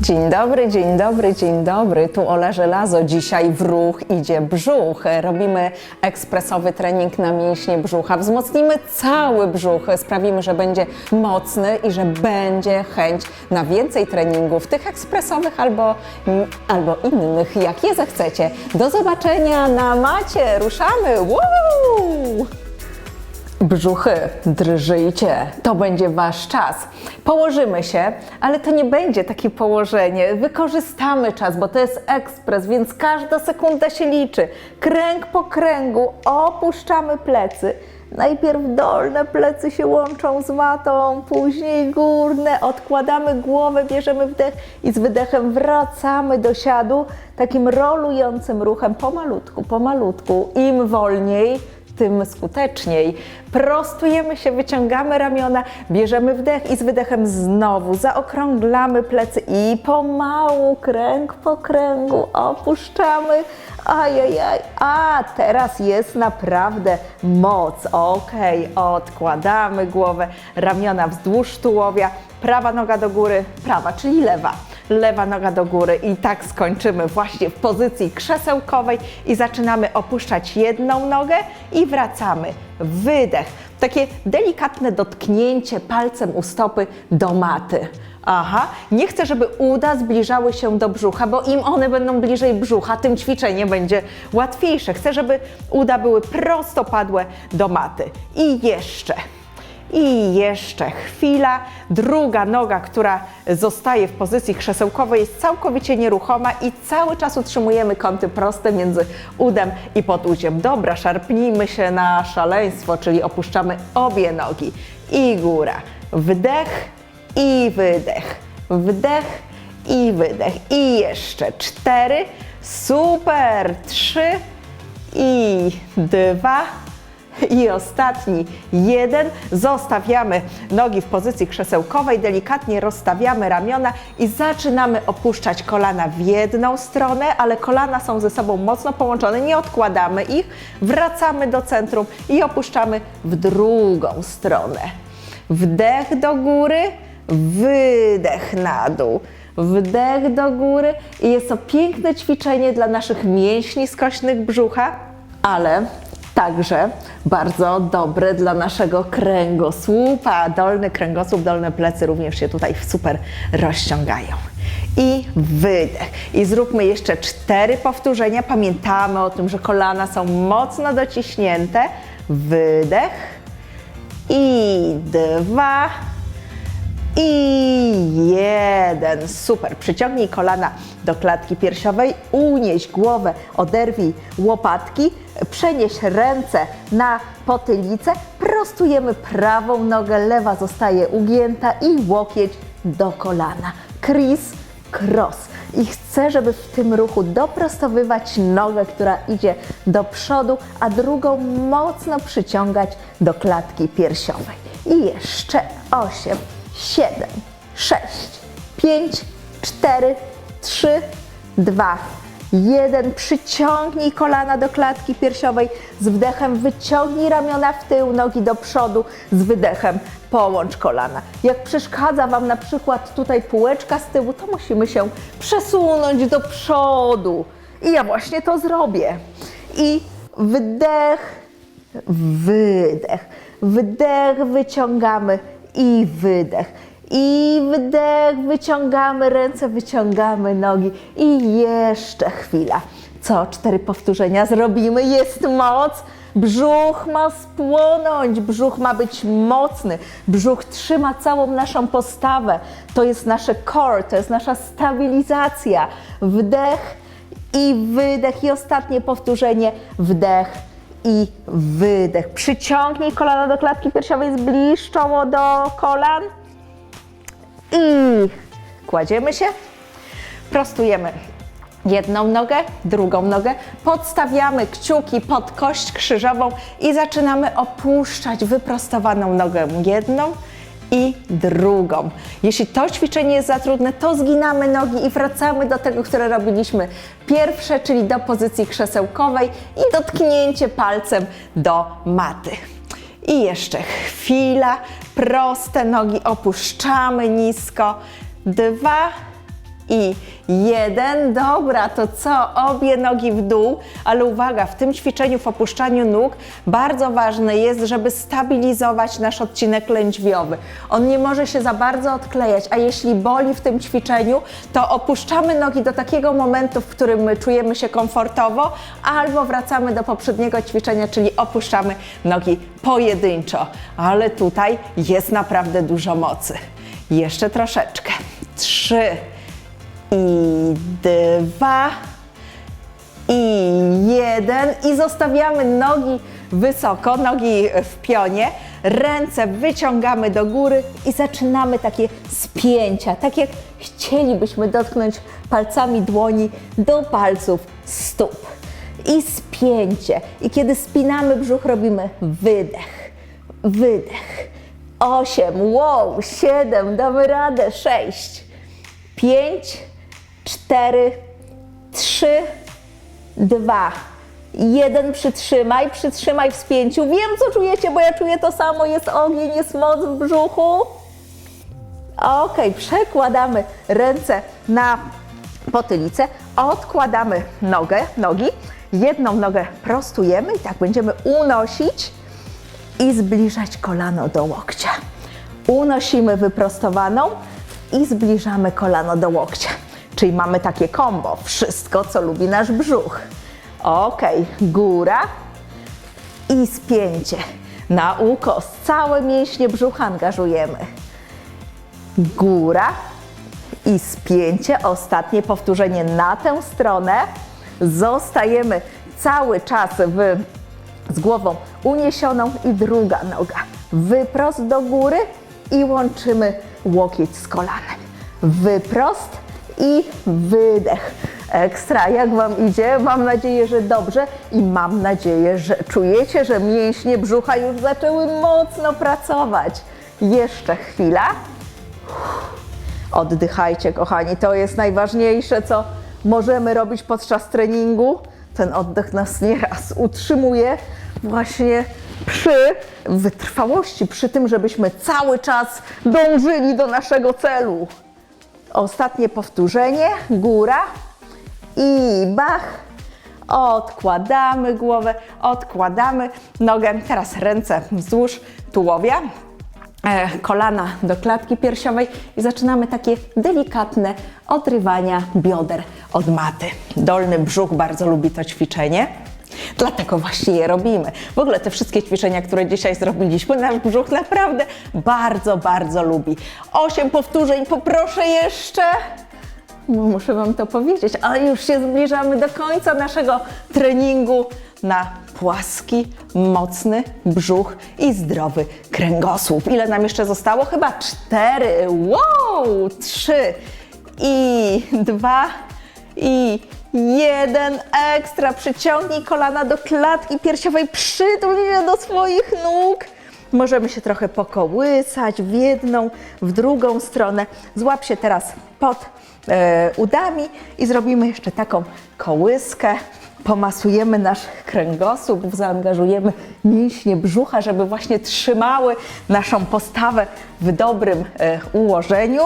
Dzień dobry, dzień dobry, dzień dobry. Tu Ola Żelazo. Dzisiaj w ruch idzie brzuch. Robimy ekspresowy trening na mięśnie brzucha. Wzmocnimy cały brzuch. Sprawimy, że będzie mocny i że będzie chęć na więcej treningów, tych ekspresowych albo, albo innych, jakie zechcecie. Do zobaczenia na macie. Ruszamy. Woo! Brzuchy, drżyjcie, to będzie wasz czas. Położymy się, ale to nie będzie takie położenie. Wykorzystamy czas, bo to jest ekspres, więc każda sekunda się liczy. Kręg po kręgu, opuszczamy plecy. Najpierw dolne plecy się łączą z matą, później górne. Odkładamy głowę, bierzemy wdech i z wydechem wracamy do siadu takim rolującym ruchem pomalutku, pomalutku. Im wolniej, tym skuteczniej. Prostujemy się, wyciągamy ramiona, bierzemy wdech i z wydechem znowu zaokrąglamy plecy i pomału, kręg po kręgu opuszczamy. Ajajaj, a teraz jest naprawdę moc. Ok, odkładamy głowę, ramiona wzdłuż tułowia, prawa noga do góry, prawa, czyli lewa lewa noga do góry i tak skończymy właśnie w pozycji krzesełkowej i zaczynamy opuszczać jedną nogę i wracamy. Wydech, takie delikatne dotknięcie palcem u stopy do maty. Aha, nie chcę, żeby uda zbliżały się do brzucha, bo im one będą bliżej brzucha, tym ćwiczenie będzie łatwiejsze. Chcę, żeby uda były prostopadłe do maty. I jeszcze. I jeszcze chwila. Druga noga, która zostaje w pozycji krzesełkowej, jest całkowicie nieruchoma i cały czas utrzymujemy kąty proste między udem i poduziem. Dobra, szarpnijmy się na szaleństwo, czyli opuszczamy obie nogi. I góra. Wdech i wydech. Wdech i wydech. I jeszcze cztery. Super. Trzy i dwa. I ostatni, jeden. Zostawiamy nogi w pozycji krzesełkowej, delikatnie rozstawiamy ramiona i zaczynamy opuszczać kolana w jedną stronę, ale kolana są ze sobą mocno połączone, nie odkładamy ich, wracamy do centrum i opuszczamy w drugą stronę. Wdech do góry, wydech na dół. Wdech do góry i jest to piękne ćwiczenie dla naszych mięśni skośnych brzucha, ale także bardzo dobre dla naszego kręgosłupa. Dolny kręgosłup, dolne plecy również się tutaj super rozciągają. I wydech. I zróbmy jeszcze cztery powtórzenia. Pamiętamy o tym, że kolana są mocno dociśnięte. Wydech. I dwa. I jeden. Super. Przyciągnij kolana do klatki piersiowej, unieś głowę, oderwij łopatki, przenieś ręce na potylicę, prostujemy prawą nogę, lewa zostaje ugięta i łokieć do kolana. Chris cross. I chcę, żeby w tym ruchu doprostowywać nogę, która idzie do przodu, a drugą mocno przyciągać do klatki piersiowej. I jeszcze osiem, siedem, sześć, pięć, cztery, trzy, dwa, jeden. Przyciągnij kolana do klatki piersiowej. Z wdechem wyciągnij ramiona w tył, nogi do przodu. Z wydechem połącz kolana. Jak przeszkadza Wam na przykład tutaj półeczka z tyłu, to musimy się przesunąć do przodu. I ja właśnie to zrobię. I wdech, wydech, wdech, wyciągamy i wydech. I wdech, wyciągamy ręce, wyciągamy nogi i jeszcze chwila. Co? Cztery powtórzenia zrobimy. Jest moc. Brzuch ma spłonąć, brzuch ma być mocny, brzuch trzyma całą naszą postawę. To jest nasze core, to jest nasza stabilizacja. Wdech i wydech. I ostatnie powtórzenie. Wdech i wydech. Przyciągnij kolana do klatki piersiowej, zbliż czoło do kolan. I kładziemy się, prostujemy jedną nogę, drugą nogę, podstawiamy kciuki pod kość krzyżową i zaczynamy opuszczać wyprostowaną nogę jedną i drugą. Jeśli to ćwiczenie jest za trudne, to zginamy nogi i wracamy do tego, które robiliśmy pierwsze, czyli do pozycji krzesełkowej i dotknięcie palcem do maty. I jeszcze chwila, proste nogi opuszczamy nisko. Dwa, i jeden. Dobra, to co? Obie nogi w dół, ale uwaga, w tym ćwiczeniu, w opuszczaniu nóg bardzo ważne jest, żeby stabilizować nasz odcinek lędźwiowy. On nie może się za bardzo odklejać, a jeśli boli w tym ćwiczeniu, to opuszczamy nogi do takiego momentu, w którym my czujemy się komfortowo, albo wracamy do poprzedniego ćwiczenia, czyli opuszczamy nogi pojedynczo. Ale tutaj jest naprawdę dużo mocy. Jeszcze troszeczkę. Trzy i dwa i jeden. I zostawiamy nogi wysoko, nogi w pionie, ręce wyciągamy do góry i zaczynamy takie spięcia, tak jak chcielibyśmy dotknąć palcami dłoni do palców stóp. I spięcie. I kiedy spinamy brzuch, robimy wydech, wydech. Osiem, wow, siedem, damy radę, sześć, pięć, cztery, trzy, dwa, jeden. Przytrzymaj, przytrzymaj w spięciu. Wiem, co czujecie, bo ja czuję to samo. Jest ogień, jest moc w brzuchu. Ok, przekładamy ręce na potylicę, odkładamy nogę, nogi, jedną nogę prostujemy i tak będziemy unosić i zbliżać kolano do łokcia. Unosimy wyprostowaną i zbliżamy kolano do łokcia. Czyli mamy takie kombo, wszystko co lubi nasz brzuch. Ok, góra i spięcie. Na ukos, całe mięśnie brzucha angażujemy. Góra i spięcie. Ostatnie powtórzenie na tę stronę. Zostajemy cały czas w, z głową uniesioną i druga noga. Wyprost do góry i łączymy łokieć z kolanem. Wyprost i wydech. Ekstra, jak Wam idzie? Mam nadzieję, że dobrze i mam nadzieję, że czujecie, że mięśnie brzucha już zaczęły mocno pracować. Jeszcze chwila. Oddychajcie, kochani, to jest najważniejsze, co możemy robić podczas treningu. Ten oddech nas nieraz utrzymuje właśnie przy wytrwałości, przy tym, żebyśmy cały czas dążyli do naszego celu. Ostatnie powtórzenie, góra i bach. Odkładamy głowę, odkładamy nogę. Teraz ręce wzdłuż tułowia, e, kolana do klatki piersiowej i zaczynamy takie delikatne odrywania bioder od maty. Dolny brzuch bardzo lubi to ćwiczenie. Dlatego właśnie je robimy. W ogóle te wszystkie ćwiczenia, które dzisiaj zrobiliśmy, nasz brzuch naprawdę bardzo, bardzo lubi. Osiem powtórzeń, poproszę jeszcze. No, muszę Wam to powiedzieć, ale już się zbliżamy do końca naszego treningu na płaski, mocny brzuch i zdrowy kręgosłup. Ile nam jeszcze zostało? Chyba cztery. Wow! Trzy i dwa i jeden. Ekstra. Przyciągnij kolana do klatki piersiowej, przytul je do swoich nóg. Możemy się trochę pokołysać w jedną, w drugą stronę. Złap się teraz pod e, udami i zrobimy jeszcze taką kołyskę. Pomasujemy nasz kręgosłup, zaangażujemy mięśnie brzucha, żeby właśnie trzymały naszą postawę w dobrym e, ułożeniu.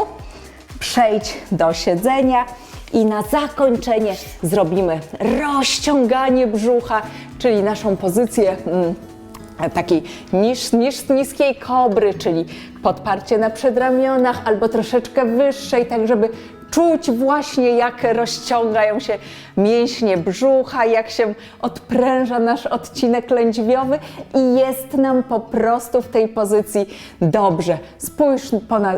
Przejdź do siedzenia i na zakończenie zrobimy rozciąganie brzucha, czyli naszą pozycję. Mm, takiej niż, niż niskiej kobry, czyli podparcie na przedramionach albo troszeczkę wyższej, tak żeby czuć właśnie jak rozciągają się mięśnie brzucha, jak się odpręża nasz odcinek lędźwiowy i jest nam po prostu w tej pozycji dobrze. Spójrz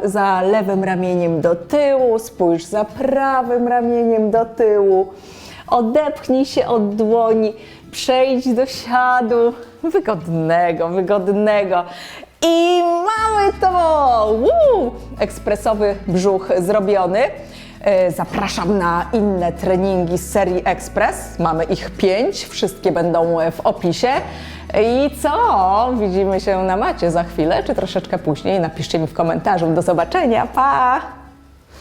za lewym ramieniem do tyłu, spójrz za prawym ramieniem do tyłu. Odepchnij się od dłoni, przejdź do siadu wygodnego, wygodnego. I mamy! Ekspresowy brzuch zrobiony. E, Zapraszam na inne treningi z serii Express. Mamy ich pięć, wszystkie będą w opisie. I co? Widzimy się na macie za chwilę, czy troszeczkę później? Napiszcie mi w komentarzu. Do zobaczenia, pa!